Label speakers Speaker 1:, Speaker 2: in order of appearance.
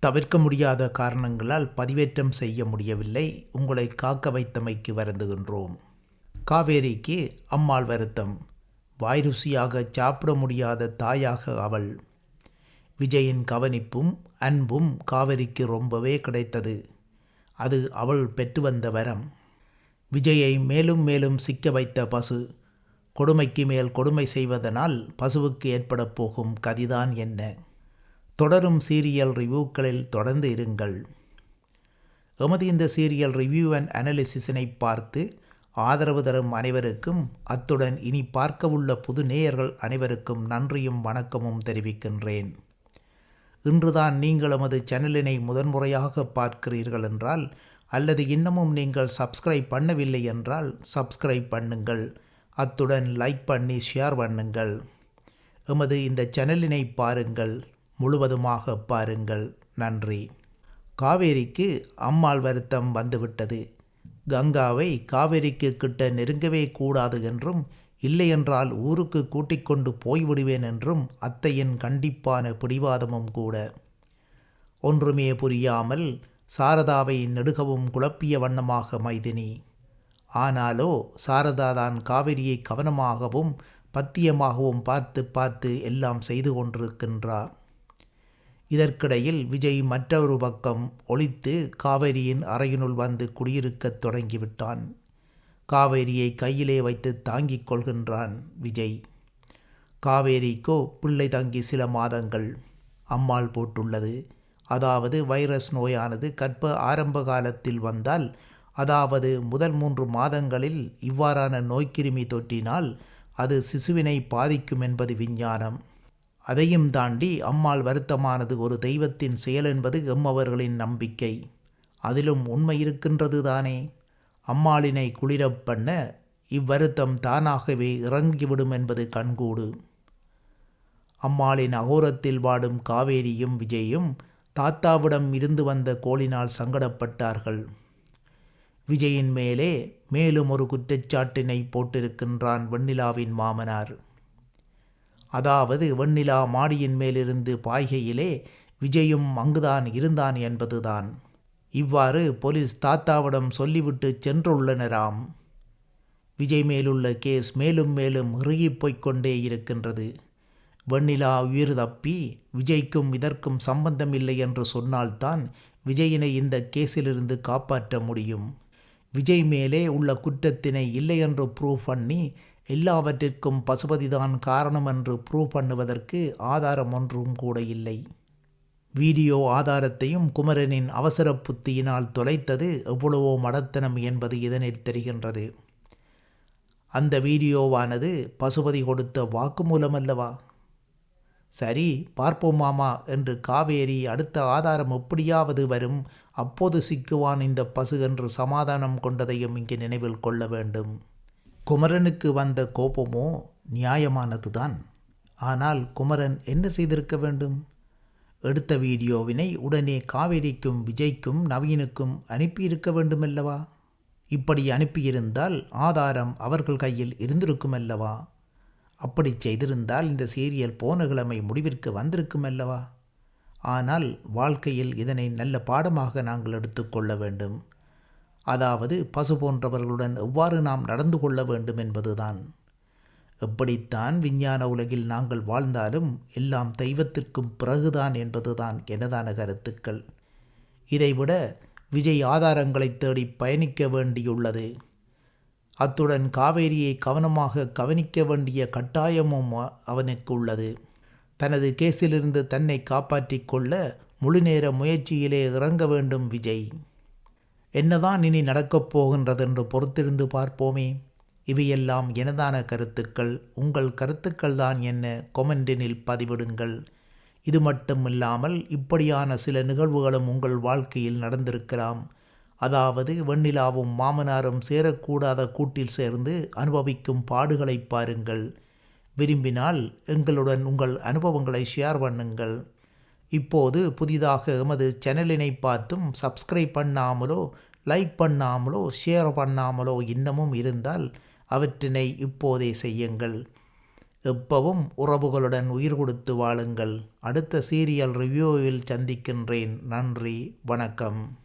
Speaker 1: தவிர்க்க முடியாத காரணங்களால் பதிவேற்றம் செய்ய முடியவில்லை. உங்களை காக்க வைத்தமைக்கு வருந்துகின்றோம். காவேரிக்கு அம்மாள் வருத்தம். வாய்ருசியாக சாப்பிட முடியாத தாயாக அவள். விஜயின் கவனிப்பும் அன்பும் காவேரிக்கு ரொம்பவே கிடைத்தது. அது அவள் பெற்று வந்த வரம். விஜயை மேலும் மேலும் சிக்க வைத்த பசு கொடுமைக்கு மேல் கொடுமை செய்வதனால் பசுவுக்கு ஏற்பட போகும் கதிதான் என்ன? தொடரும் சீரியல் ரிவ்யூக்களில் தொடர்ந்து இருங்கள். எமது இந்த சீரியல் ரிவ்யூ அண்ட் அனாலிசிஸினை பார்த்து ஆதரவு தரும் அனைவருக்கும் அத்துடன் இனி பார்க்கவுள்ள புது நேயர்கள் அனைவருக்கும் நன்றியும் வணக்கமும் தெரிவிக்கின்றேன். இன்றுதான் நீங்கள் எமது சேனலினை முதன்முறையாக பார்க்கிறீர்கள் என்றால் அல்லது இன்னமும் நீங்கள் சப்ஸ்கிரைப் பண்ணவில்லை என்றால் சப்ஸ்கிரைப் பண்ணுங்கள். அத்துடன் லைக் பண்ணி ஷேர் பண்ணுங்கள். எமது இந்த சேனலினை பாருங்கள். முழுவதுமாக பாருங்கள். நன்றி. காவேரிக்கு அம்மாள் வருத்தம் வந்துவிட்டது. கங்காவை காவேரிக்கு கிட்ட நெருங்கவே கூடாது என்றும் இல்லையென்றால் ஊருக்கு கூட்டிக் கொண்டு போய்விடுவேன் என்றும் அத்தையின் கண்டிப்பான பிடிவாதமும் கூட. ஒன்றுமே புரியாமல் சாரதாவை நெடுகவும் குழப்பிய வண்ணமாக மைதினி. ஆனாலோ சாரதா தான் காவிரியை கவனமாகவும் பத்தியமாகவும் பார்த்து பார்த்து எல்லாம் செய்து கொண்டிருக்கின்றார் இதற்கிடையில் விஜய் மற்றொரு பக்கம் ஒழித்து காவேரியின் அறையினுள் வந்து குடியிருக்கத் தொடங்கிவிட்டான். காவேரியை கையிலே வைத்து தாங்கிக் கொள்கின்றான் விஜய். காவேரிக்கோ பிள்ளை தங்கி சில மாதங்கள் அம்மாள் போட்டுள்ளது. அதாவது வைரஸ் நோயானது கற்ப ஆரம்ப காலத்தில் வந்தால் அதாவது முதல் மூன்று மாதங்களில் இவ்வாறான நோய்க்கிருமி தொற்றினால் அது சிசுவினை பாதிக்கும் என்பது விஞ்ஞானம். அதையும் தாண்டி அம்மாள் வருத்தமானது ஒரு தெய்வத்தின் செயல் என்பது எம்மவர்களின் நம்பிக்கை. அதிலும் உண்மை இருக்கின்றது தானே. அம்மாளினை குளிரப் பண்ண இவ்வருத்தம் தானாகவே இறங்கிவிடும் என்பது கண்கூடு. அம்மாளின் அகோரத்தில் வாடும் காவேரியும் விஜயும் தாத்தாவிடம் இருந்து வந்த கோளினால் சங்கடப்பட்டார்கள். விஜயின் மேலே மேலும் ஒரு குற்றச்சாட்டினை போட்டிருக்கின்றான் வெண்ணிலாவின் மாமனார். அதாவது வெண்ணிலா மாடியின் மேலிருந்து பாய்கையிலே விஜயும் அங்குதான் இருந்தான் என்பதுதான். இவ்வாறு போலீஸ் தாத்தாவிடம் சொல்லிவிட்டு சென்றுள்ளனராம். விஜய் மேலுள்ள கேஸ் மேலும் மேலும் இறுகிப் போய்க் கொண்டே இருக்கின்றது. வெண்ணிலா உயிர் தப்பி விஜய்க்கும் இதற்கும் சம்பந்தம் இல்லை என்று சொன்னால்தான் விஜயினை இந்த கேஸிலிருந்து காப்பாற்ற முடியும். விஜய் மேலே உள்ள குற்றத்தினை இல்லை என்று ப்ரூவ் பண்ணி எல்லாவற்றிற்கும் பசுபதிதான் காரணம் என்று ப்ரூவ் பண்ணுவதற்கு ஆதாரம் ஒன்றும் கூட இல்லை. வீடியோ ஆதாரத்தையும் குமரனின் அவசர புத்தியினால் தொலைத்தது எவ்வளவோ மடத்தனம் என்பது இதனில் தெரிகின்றது. அந்த வீடியோவானது பசுபதி கொடுத்த வாக்குமூலம் அல்லவா சரி பார்ப்போம் மாமா என்று காவேரி அடுத்த ஆதாரம் எப்படியாவது வரும் அப்போது சிக்குவான் இந்த பசு என்று சமாதானம் கொண்டதையும் இங்கே நினைவில் கொள்ள வேண்டும். குமரனுக்கு வந்த கோபமோ நியாயமானதுதான். ஆனால் குமரன் என்ன செய்திருக்க வேண்டும்? எடுத்த வீடியோவினை உடனே காவேரிக்கும் விஜய்க்கும் நவீனுக்கும் அனுப்பியிருக்க வேண்டுமல்லவா? இப்படி அனுப்பியிருந்தால் ஆதாரம் அவர்கள் கையில் இருந்திருக்குமல்லவா? அப்படி செய்திருந்தால் இந்த சீரியல் போன கிழமை முடிவிற்கு வந்திருக்குமல்லவா? ஆனால் வாழ்க்கையில் இதனை நல்ல பாடமாக நாங்கள் எடுத்துக்கொள்ள வேண்டும். அதாவது பசு போன்றவர்களுடன் எவ்வாறு நாம் நடந்து கொள்ள வேண்டும் என்பதுதான். எப்படித்தான் விஞ்ஞான உலகில் நாங்கள் வாழ்ந்தாலும் எல்லாம் தெய்வத்திற்கும் பிறகுதான் என்பதுதான் எனதான கருத்துக்கள். இதைவிட விஜய் ஆதாரங்களை தேடி பயணிக்க வேண்டியுள்ளது. அத்துடன் காவேரியை கவனமாக கவனிக்க வேண்டிய கட்டாயமும் அவனுக்கு உள்ளது தனது கேஸிலிருந்து தன்னை காப்பாற்றிக் கொள்ள முழுநேர முயற்சியிலே இறங்க வேண்டும் விஜய். என்னதான் இனி நடக்கப் போகின்றது என்று பொறுத்திருந்து பார்ப்போமே. இவையெல்லாம் எனதான கருத்துக்கள். உங்கள் கருத்துக்கள் தான் என்ன கொமெண்டினில் பதிவிடுங்கள். இது மட்டும் இல்லாமல் இப்படியான சில நிகழ்வுகளும் உங்கள் வாழ்க்கையில் நடந்திருக்கலாம். அதாவது வெண்ணிலாவும் மாமனாரும் சேரக்கூடாத கூட்டில் சேர்ந்து அனுபவிக்கும் பாடுகளை பாருங்கள். விரும்பினால் எங்களுடன் உங்கள் அனுபவங்களை ஷேர் பண்ணுங்கள். இப்போது புதிதாக எமது சேனலினை பார்த்தும் சப்ஸ்கிரைப் பண்ணாமலோ லைக் பண்ணாமலோ ஷேர் பண்ணாமலோ இன்னமும் இருந்தால் அவற்றினை இப்போதே செய்யுங்கள். எப்பவும் உறவுகளுடன் உயிர் கொடுத்து வாழுங்கள். அடுத்த சீரியல் ரிவ்யூவில் சந்திக்கின்றேன். நன்றி வணக்கம்.